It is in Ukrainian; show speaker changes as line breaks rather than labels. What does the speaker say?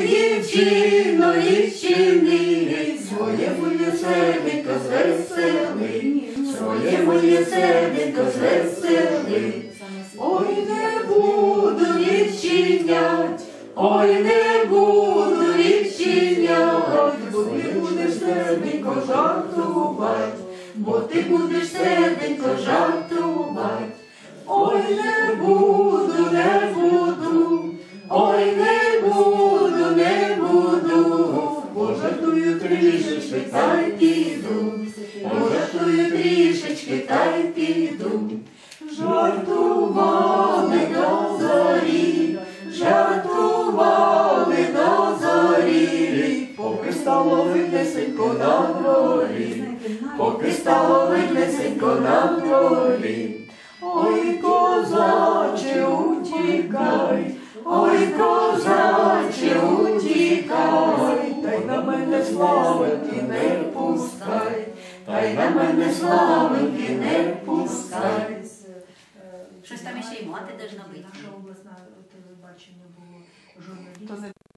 Дівчино, відчини, своє моє серденько звесели, своє моє серденько звесели. Ой, не буду відчинять, ой, не буду відчинять, бо ти будеш серденько жартувати, бо ти будеш серденько жартувати. Трішечки, та й піду, пожартую трішечки, та й піду. Жартували до зорі, жартували до зорі, поки стало виднесенько на дворі, поки стало виднесенько на дворі. Ой, славеньки не пускай, та й на мене славеньки не пускай.
Щось там ще й мати должна бути.
Наша обласна телебачення було журналістів.